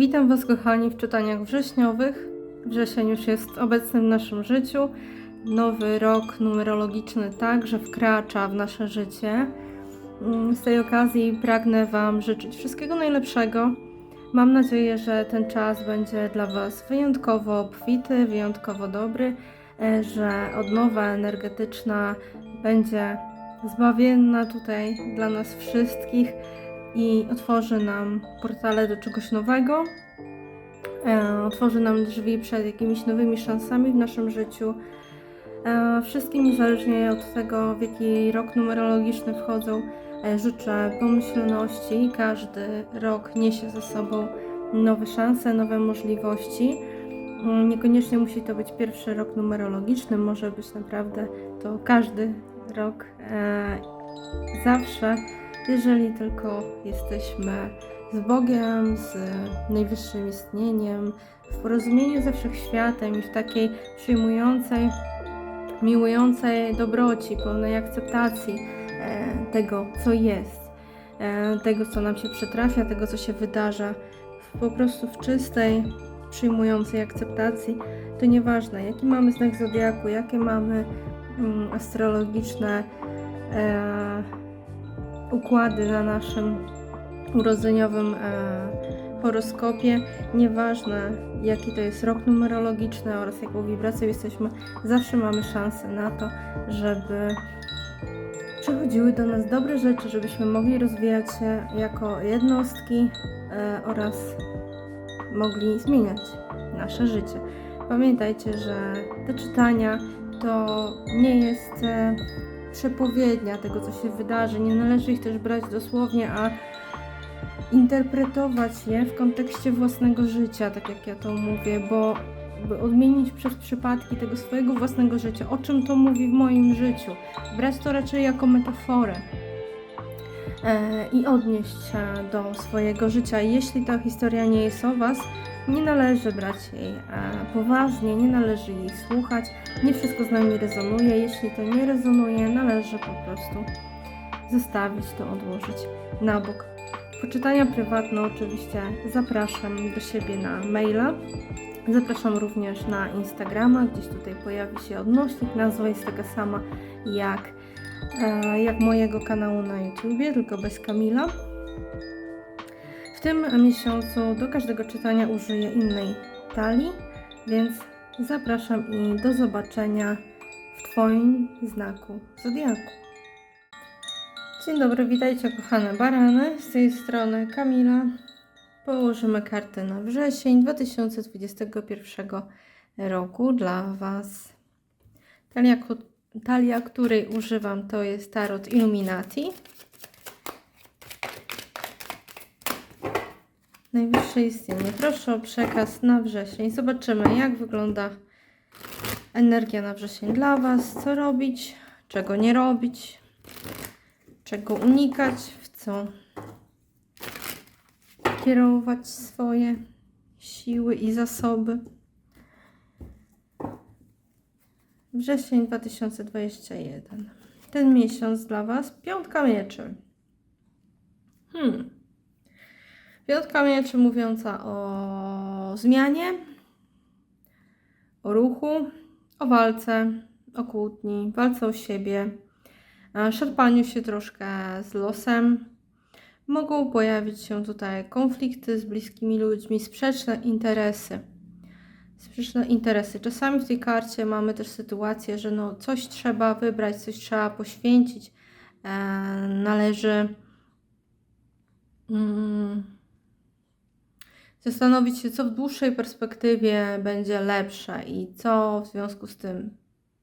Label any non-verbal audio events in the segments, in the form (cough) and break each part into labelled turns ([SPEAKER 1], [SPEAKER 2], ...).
[SPEAKER 1] Witam Was, kochani, w czytaniach wrześniowych. Wrzesień już jest obecny w naszym życiu. Nowy rok numerologiczny także wkracza w nasze życie. Mm, Z tej okazji pragnę Wam życzyć wszystkiego najlepszego. Mam nadzieję, że ten czas będzie dla Was wyjątkowo obfity, wyjątkowo dobry, e, że odnowa energetyczna będzie zbawienna tutaj dla nas wszystkich i otworzy nam portale do czegoś nowego, e, otworzy nam drzwi przed jakimiś nowymi szansami w naszym życiu. E, wszystkim, niezależnie od tego, w jaki rok numerologiczny wchodzą, e, życzę pomyślności. Każdy rok niesie ze sobą nowe szanse, nowe możliwości. Mm, Niekoniecznie musi to być pierwszy rok numerologiczny, może być naprawdę to każdy rok. Zawsze jeżeli tylko jesteśmy z Bogiem, z najwyższym istnieniem, w porozumieniu ze wszechświatem i w takiej przyjmującej, miłującej dobroci, pełnej akceptacji e, tego, co jest, e, tego, co nam się przytrafia, tego, co się wydarza, po prostu w czystej, przyjmującej akceptacji, to nieważne, jaki mamy znak zodiaku, jakie mamy mm, astrologiczne e, układy na naszym urodzeniowym e, horoskopie. Nieważne jaki to jest rok numerologiczny oraz jaką wibracją jesteśmy, zawsze mamy szansę na to, żeby przychodziły do nas dobre rzeczy, żebyśmy mogli rozwijać się jako jednostki e, oraz mogli zmieniać nasze życie. Pamiętajcie, że te czytania to nie jest e, przepowiednia tego, co się wydarzy. Nie należy ich też brać dosłownie, a interpretować je w kontekście własnego życia, tak jak ja to mówię, bo by odmienić przez przypadki tego swojego własnego życia, o czym to mówi w moim życiu. Brać to raczej jako metaforę e, i odnieść się do swojego życia. Jeśli ta historia nie jest o Was, nie należy brać jej e, poważnie, nie należy jej słuchać. Nie wszystko z nami rezonuje. Jeśli to nie rezonuje, należy po prostu zostawić to, odłożyć na bok. Poczytania prywatne oczywiście zapraszam do siebie na maila. Zapraszam również na Instagrama, gdzieś tutaj pojawi się odnośnik. Nazwa jest taka sama jak, e, jak mojego kanału na YouTubie, tylko bez Kamila. W tym miesiącu do każdego czytania użyję innej talii, więc zapraszam i do zobaczenia w Twoim znaku zodiaku. Dzień dobry, witajcie kochane barany. Z tej strony Kamila. Położymy kartę na wrzesień 2021 roku dla Was. Talia, talia, której używam, to jest Tarot Illuminati. Najwyższe istnienie. Proszę o przekaz na wrzesień. Zobaczymy, jak wygląda energia na wrzesień dla Was. Co robić, czego nie robić, czego unikać, w co kierować swoje siły i zasoby. Wrzesień 2021. Ten miesiąc dla Was piątka mieczy. Hmm. Piątka mieczy mówiąca o zmianie, o ruchu, o walce, o kłótni, walce o siebie, e, szarpaniu się troszkę z losem. Mogą pojawić się tutaj konflikty z bliskimi ludźmi, sprzeczne interesy. Sprzeczne interesy. Czasami w tej karcie mamy też sytuację, że no coś trzeba wybrać, coś trzeba poświęcić. E, należy mm, zastanowić się, co w dłuższej perspektywie będzie lepsze i co w związku z tym,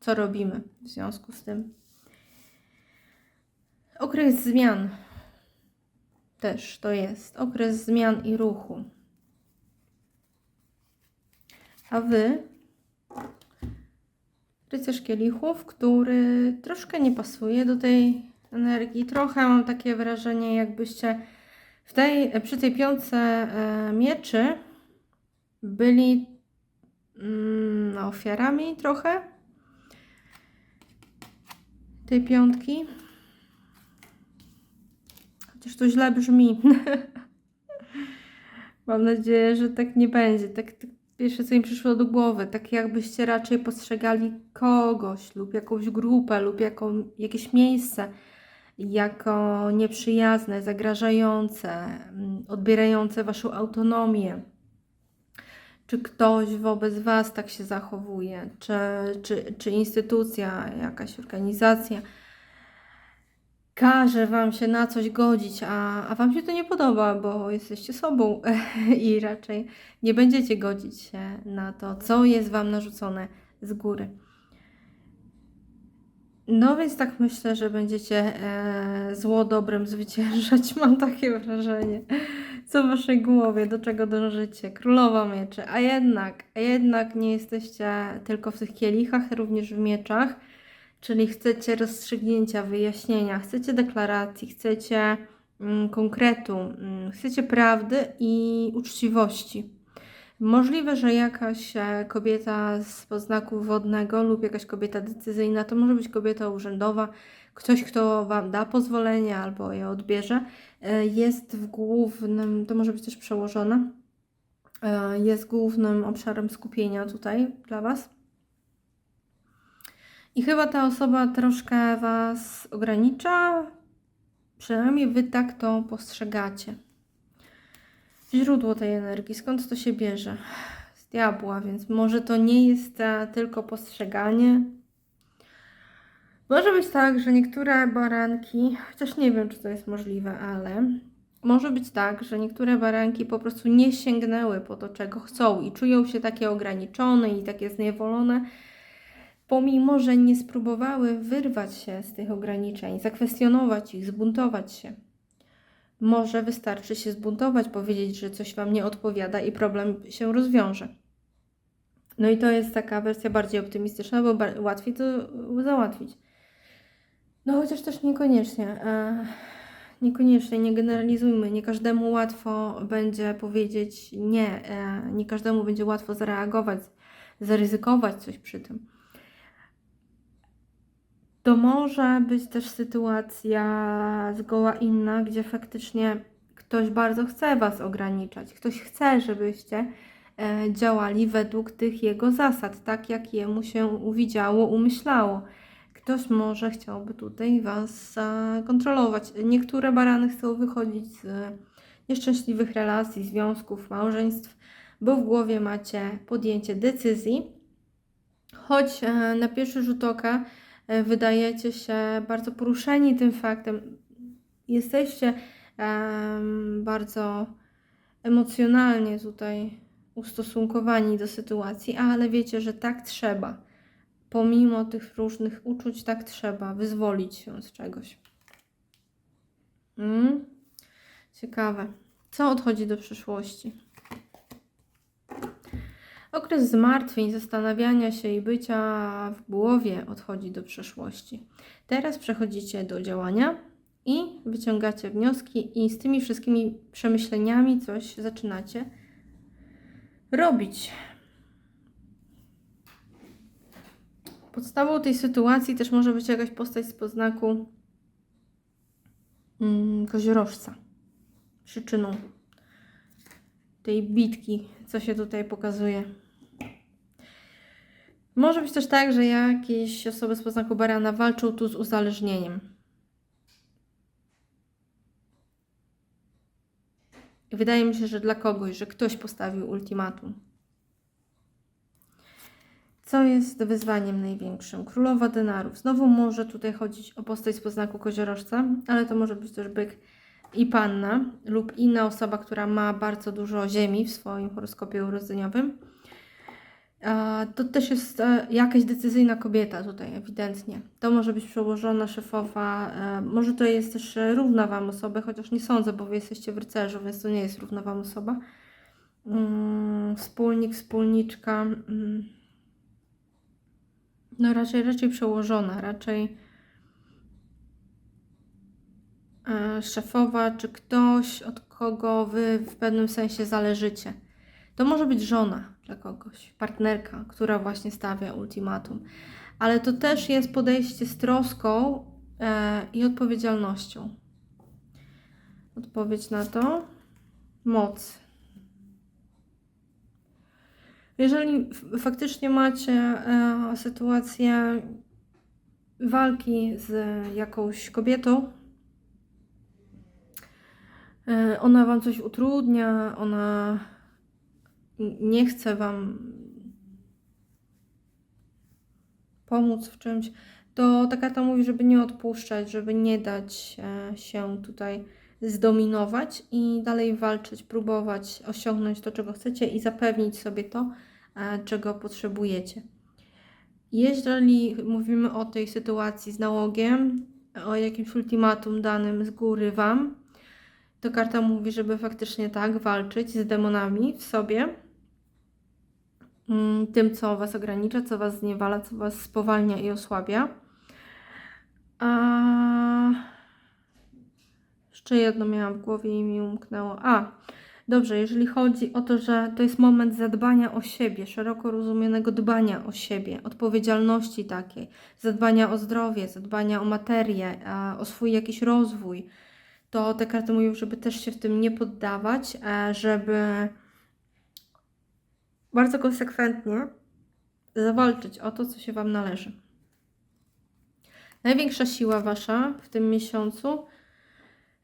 [SPEAKER 1] co robimy w związku z tym. Okres zmian też to jest okres zmian i ruchu. A wy, rycerz kielichów, który troszkę nie pasuje do tej energii. Trochę mam takie wrażenie, jakbyście w tej, przy tej piątce e, mieczy byli mm, no, ofiarami trochę tej piątki. Chociaż to źle brzmi. (laughs) Mam nadzieję, że tak nie będzie. Tak, tak pierwsze, co mi przyszło do głowy, tak jakbyście raczej postrzegali kogoś lub jakąś grupę lub jaką, jakieś miejsce jako nieprzyjazne, zagrażające, mm, odbierające waszą autonomię. Czy ktoś wobec was tak się zachowuje, czy, czy, czy instytucja, jakaś organizacja każe wam się na coś godzić, a, a wam się to nie podoba, bo jesteście sobą (laughs) i raczej nie będziecie godzić się na to, co jest wam narzucone z góry. No więc tak myślę, że będziecie e, zło dobrem zwyciężać, (laughs) mam takie wrażenie. Co w waszej głowie, do czego dążycie? Królowa mieczy, a jednak, a jednak nie jesteście tylko w tych kielichach, również w mieczach, czyli chcecie rozstrzygnięcia, wyjaśnienia, chcecie deklaracji, chcecie mm, konkretu, mm, chcecie prawdy i uczciwości. Możliwe, że jakaś e, kobieta z poznaku wodnego lub jakaś kobieta decyzyjna, to może być kobieta urzędowa, ktoś, kto Wam da pozwolenie albo je odbierze, e, jest w głównym, to może być też przełożone, e, jest głównym obszarem skupienia tutaj dla Was. I chyba ta osoba troszkę Was ogranicza, przynajmniej Wy tak to postrzegacie źródło tej energii, skąd to się bierze? Z diabła, więc może to nie jest e, tylko postrzeganie. Może być tak, że niektóre baranki, chociaż nie wiem, czy to jest możliwe, ale może być tak, że niektóre baranki po prostu nie sięgnęły po to, czego chcą i czują się takie ograniczone i takie zniewolone, pomimo że nie spróbowały wyrwać się z tych ograniczeń, zakwestionować ich, zbuntować się. Może wystarczy się zbuntować, powiedzieć, że coś Wam nie odpowiada i problem się rozwiąże. No i to jest taka wersja bardziej optymistyczna, bo łatwiej to załatwić. No chociaż też niekoniecznie. E, niekoniecznie, nie generalizujmy. Nie każdemu łatwo będzie powiedzieć nie. E, nie każdemu będzie łatwo zareagować, zaryzykować coś przy tym to może być też sytuacja zgoła inna, gdzie faktycznie ktoś bardzo chce Was ograniczać, ktoś chce, żebyście e, działali według tych jego zasad, tak jak jemu się uwidziało, umyślało. Ktoś może chciałby tutaj Was kontrolować. Niektóre barany chcą wychodzić z nieszczęśliwych relacji, związków, małżeństw, bo w głowie macie podjęcie decyzji, choć e, na pierwszy rzut oka E, wydajecie się bardzo poruszeni tym faktem, jesteście um, bardzo emocjonalnie tutaj ustosunkowani do sytuacji, ale wiecie, że tak trzeba. Pomimo tych różnych uczuć, tak trzeba wyzwolić się z czegoś. Mm? Ciekawe. Co odchodzi do przyszłości? Okres zmartwień, zastanawiania się i bycia w głowie odchodzi do przeszłości. Teraz przechodzicie do działania i wyciągacie wnioski, i z tymi wszystkimi przemyśleniami coś zaczynacie robić. Podstawą tej sytuacji też może być jakaś postać z poznaku mm, koziorożca. Przyczyną tej bitki, co się tutaj pokazuje. Może być też tak, że jakieś osoby z poznaku barana walczą tu z uzależnieniem. Wydaje mi się, że dla kogoś, że ktoś postawił ultimatum. Co jest wyzwaniem największym? Królowa denarów. Znowu może tutaj chodzić o postać z poznaku koziorożca, ale to może być też byk i panna lub inna osoba, która ma bardzo dużo ziemi w swoim horoskopie urodzeniowym. To też jest e, jakaś decyzyjna kobieta tutaj, ewidentnie. To może być przełożona, szefowa, e, może to jest też równa Wam osoba, chociaż nie sądzę, bo Wy jesteście w rycerzu, więc to nie jest równa Wam osoba. Mm, wspólnik, wspólniczka. Mm. No raczej, raczej przełożona, raczej E, szefowa, czy ktoś, od kogo wy w pewnym sensie zależycie. To może być żona dla kogoś, partnerka, która właśnie stawia ultimatum. Ale to też jest podejście z troską e, i odpowiedzialnością. Odpowiedź na to moc. Jeżeli faktycznie macie e, sytuację walki z jakąś kobietą, e, ona wam coś utrudnia, ona nie chce wam pomóc w czymś, to ta karta mówi, żeby nie odpuszczać, żeby nie dać e, się tutaj zdominować i dalej walczyć, próbować osiągnąć to, czego chcecie i zapewnić sobie to, e, czego potrzebujecie. Jeżeli mówimy o tej sytuacji z nałogiem, o jakimś ultimatum danym z góry Wam, to karta mówi, żeby faktycznie tak walczyć z demonami w sobie, tym, co Was ogranicza, co Was zniewala, co Was spowalnia i osłabia. A jeszcze jedno miałam w głowie i mi umknęło. A, dobrze, jeżeli chodzi o to, że to jest moment zadbania o siebie, szeroko rozumianego dbania o siebie, odpowiedzialności takiej, zadbania o zdrowie, zadbania o materię, o swój jakiś rozwój, to te karty mówią, żeby też się w tym nie poddawać, e, żeby bardzo konsekwentnie zawalczyć o to, co się Wam należy. Największa siła Wasza w tym miesiącu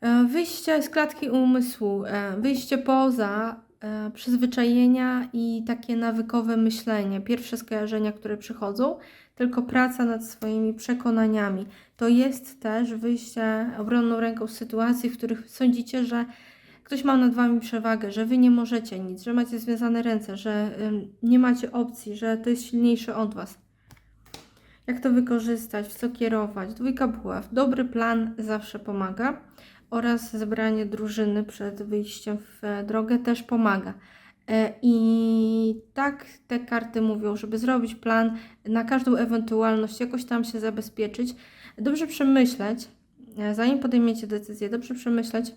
[SPEAKER 1] e, wyjście z klatki umysłu, e, wyjście poza e, przyzwyczajenia i takie nawykowe myślenie, pierwsze skojarzenia, które przychodzą, tylko praca nad swoimi przekonaniami. To jest też wyjście obronną ręką z sytuacji, w których sądzicie, że ktoś ma nad wami przewagę, że wy nie możecie nic, że macie związane ręce, że nie macie opcji, że to jest silniejsze od was. Jak to wykorzystać, w co kierować? Dwójka buław. Dobry plan zawsze pomaga oraz zebranie drużyny przed wyjściem w e, drogę też pomaga. E, I tak te karty mówią, żeby zrobić plan na każdą ewentualność, jakoś tam się zabezpieczyć. Dobrze przemyśleć, e, zanim podejmiecie decyzję, dobrze przemyśleć,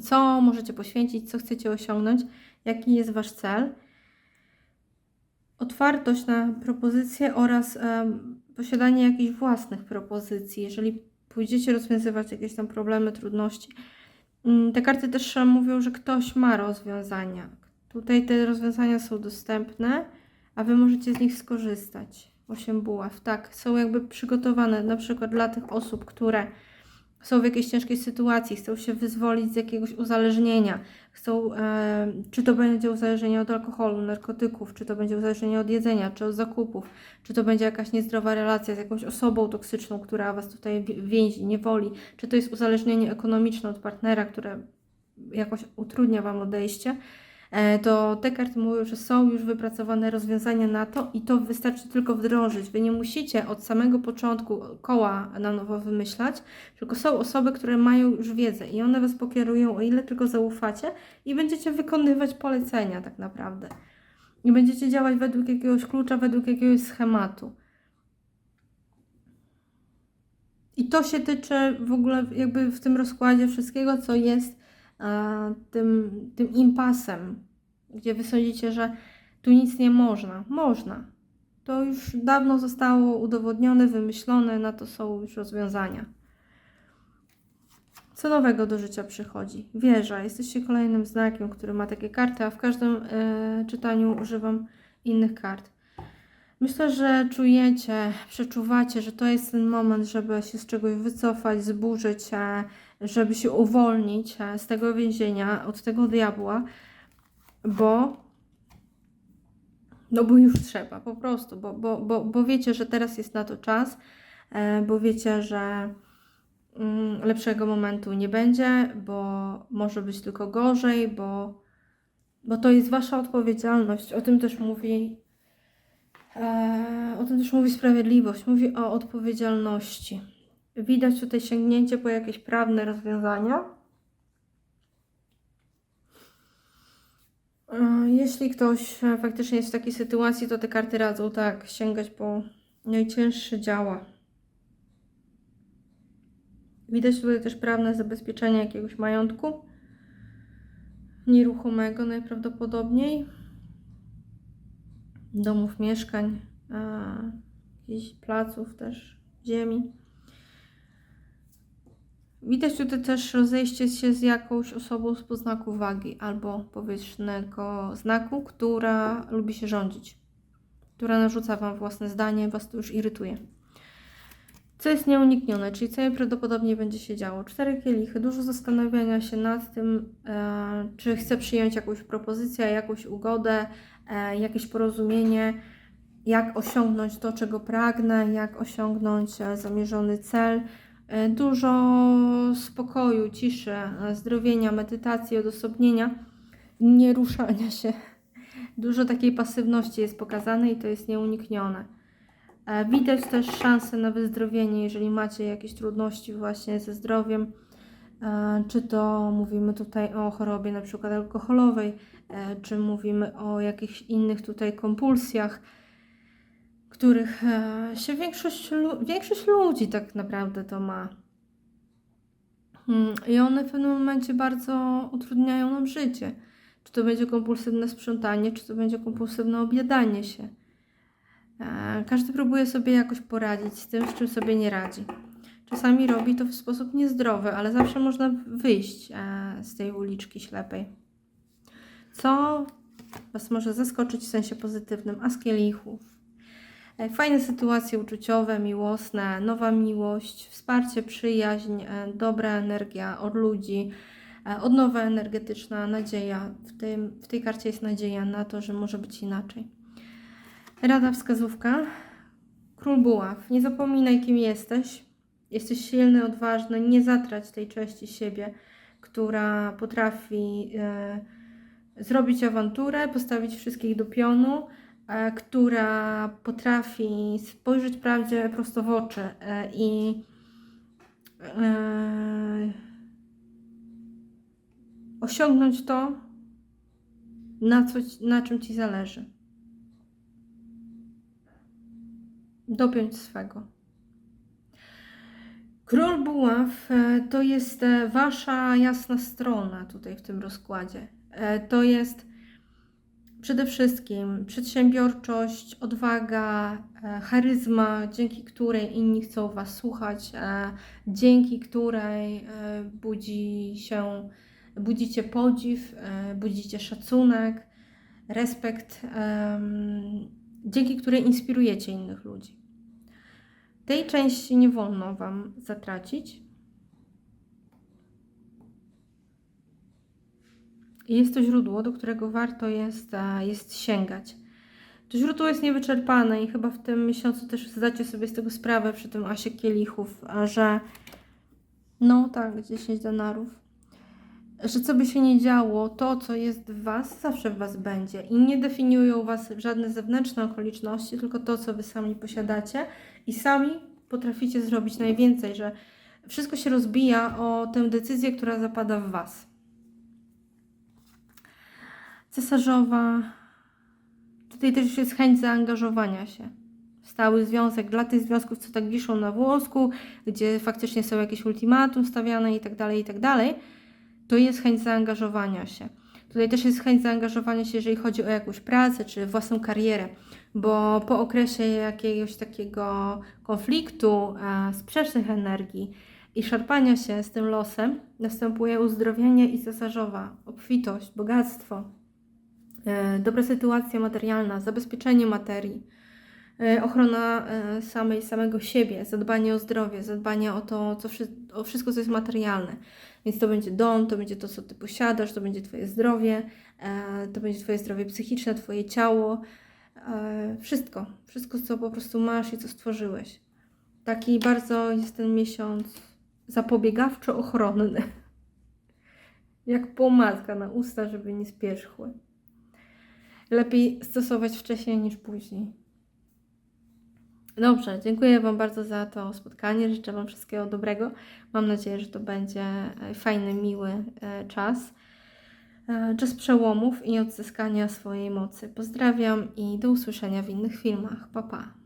[SPEAKER 1] co możecie poświęcić, co chcecie osiągnąć, jaki jest Wasz cel. Otwartość na propozycje oraz posiadanie jakichś własnych propozycji. Jeżeli pójdziecie rozwiązywać jakieś tam problemy, trudności, Mm, Te karty też mówią, że ktoś ma rozwiązania. Tutaj te rozwiązania są dostępne, a Wy możecie z nich skorzystać. Osiem buław, tak, są jakby przygotowane na przykład dla tych osób, które są w jakiejś ciężkiej sytuacji, chcą się wyzwolić z jakiegoś uzależnienia, chcą, e, czy to będzie uzależnienie od alkoholu, narkotyków, czy to będzie uzależnienie od jedzenia, czy od zakupów, czy to będzie jakaś niezdrowa relacja z jakąś osobą toksyczną, która Was tutaj wi- więzi, niewoli, czy to jest uzależnienie ekonomiczne od partnera, które jakoś utrudnia Wam odejście, to te karty mówią, że są już wypracowane rozwiązania na to i to wystarczy tylko wdrożyć. Wy nie musicie od samego początku koła na nowo wymyślać, tylko są osoby, które mają już wiedzę i one Was pokierują, o ile tylko zaufacie i będziecie wykonywać polecenia tak naprawdę. I będziecie działać według jakiegoś klucza, według jakiegoś schematu. I to się tyczy w ogóle jakby w tym rozkładzie wszystkiego, co jest e, tym, tym impasem, gdzie wy sądzicie, że tu nic nie można. Można. To już dawno zostało udowodnione, wymyślone, na to są już rozwiązania. Co nowego do życia przychodzi? Wieża. Jesteście kolejnym znakiem, który ma takie karty, a w każdym e, czytaniu używam innych kart. Myślę, że czujecie, przeczuwacie, że to jest ten moment, żeby się z czegoś wycofać, zburzyć, e, żeby się uwolnić e, z tego więzienia, od tego diabła, bo no bo już trzeba, po prostu, bo, bo, bo, bo wiecie, że teraz jest na to czas, e, bo wiecie, że mm, lepszego momentu nie będzie, bo może być tylko gorzej, bo, bo to jest wasza odpowiedzialność. O tym też mówi e, o tym też mówi sprawiedliwość, mówi o odpowiedzialności. Widać tutaj sięgnięcie po jakieś prawne rozwiązania. E, Jeśli ktoś e, faktycznie jest w takiej sytuacji, to te karty radzą tak sięgać po najcięższe działa. Widać tutaj też prawne zabezpieczenie jakiegoś majątku nieruchomego najprawdopodobniej, domów, mieszkań, a, jakichś placów też, ziemi. Widać tutaj też rozejście się z jakąś osobą z poznaku wagi albo powierzchnego znaku, która lubi się rządzić, która narzuca Wam własne zdanie, Was to już irytuje. Co jest nieuniknione, czyli co najprawdopodobniej będzie się działo. Cztery kielichy, dużo zastanawiania się nad tym, e, czy chcę przyjąć jakąś propozycję, jakąś ugodę, e, jakieś porozumienie, jak osiągnąć to, czego pragnę, jak osiągnąć e, zamierzony cel. E, Dużo spokoju, ciszy, zdrowienia, medytacji, odosobnienia, nie ruszania się. Dużo takiej pasywności jest pokazane i to jest nieuniknione. E, Widać też szanse na wyzdrowienie, jeżeli macie jakieś trudności właśnie ze zdrowiem, e, czy to mówimy tutaj o chorobie na przykład alkoholowej, czy mówimy o jakichś innych tutaj kompulsjach, których e, się większość, większość ludzi tak naprawdę to ma. Mm, I one w pewnym momencie bardzo utrudniają nam życie. Czy to będzie kompulsywne sprzątanie, czy to będzie kompulsywne objadanie się. E, Każdy próbuje sobie jakoś poradzić z tym, z czym sobie nie radzi. Czasami robi to w sposób niezdrowy, ale zawsze można wyjść e, z tej uliczki ślepej. Co Was może zaskoczyć w sensie pozytywnym? A z kielichów. E, Fajne sytuacje uczuciowe, miłosne, nowa miłość, wsparcie, przyjaźń, e, dobra energia od ludzi, e, odnowa energetyczna, nadzieja. W, tym, w tej karcie jest nadzieja na to, że może być inaczej. Rada wskazówka. Król Buław. Nie zapominaj, kim jesteś. Jesteś silny, odważny. Nie zatrać tej części siebie, która potrafi e, zrobić awanturę, postawić wszystkich do pionu, która potrafi spojrzeć prawdzie prosto w oczy e, i e, osiągnąć to, na, co, na czym ci zależy. dopiąć swego. Król Buław e, to jest e, wasza jasna strona tutaj w tym rozkładzie. E, To jest przede wszystkim przedsiębiorczość, odwaga, e, charyzma, dzięki której inni chcą was słuchać, e, dzięki której e, budzi się, budzicie podziw, budzicie szacunek, respekt, dzięki której inspirujecie innych ludzi. Tej części nie wolno Wam zatracić. Jest to źródło, do którego warto jest, e, jest sięgać. To źródło jest niewyczerpane i chyba w tym miesiącu też zdacie sobie z tego sprawę przy tym asie kielichów, że no tak, 10 denarów, że co by się nie działo, to co jest w Was, zawsze w Was będzie i nie definiują Was żadne zewnętrzne okoliczności, tylko to, co Wy sami posiadacie i sami potraficie zrobić najwięcej, że wszystko się rozbija o tę decyzję, która zapada w Was. Cesarzowa. Tutaj też jest chęć zaangażowania się. Stały związek dla tych związków, co tak wiszą na włosku, gdzie faktycznie są jakieś ultimatum stawiane i tak dalej, i tak dalej. To jest chęć zaangażowania się. Tutaj też jest chęć zaangażowania się, jeżeli chodzi o jakąś pracę czy własną karierę, bo po okresie jakiegoś takiego konfliktu, e, sprzecznych energii i szarpania się z tym losem, następuje uzdrowienie i cesarzowa, obfitość, bogactwo, dobra sytuacja materialna, zabezpieczenie materii, e, ochrona e, samej, samego siebie, zadbanie o zdrowie, zadbanie o to, co, o wszystko, co jest materialne. Więc to będzie dom, to będzie to, co Ty posiadasz, to będzie Twoje zdrowie, e, to będzie Twoje zdrowie psychiczne, Twoje ciało, e, wszystko, wszystko, co po prostu masz i co stworzyłeś. Taki bardzo jest ten miesiąc zapobiegawczo-ochronny. (laughs) Jak pomadka na usta, żeby nie spierzchły. Lepiej stosować wcześniej niż później. Dobrze, dziękuję Wam bardzo za to spotkanie. Życzę Wam wszystkiego dobrego. Mam nadzieję, że to będzie e, fajny, miły e, czas. E, Czas przełomów i odzyskania swojej mocy. Pozdrawiam i do usłyszenia w innych filmach. Pa, pa.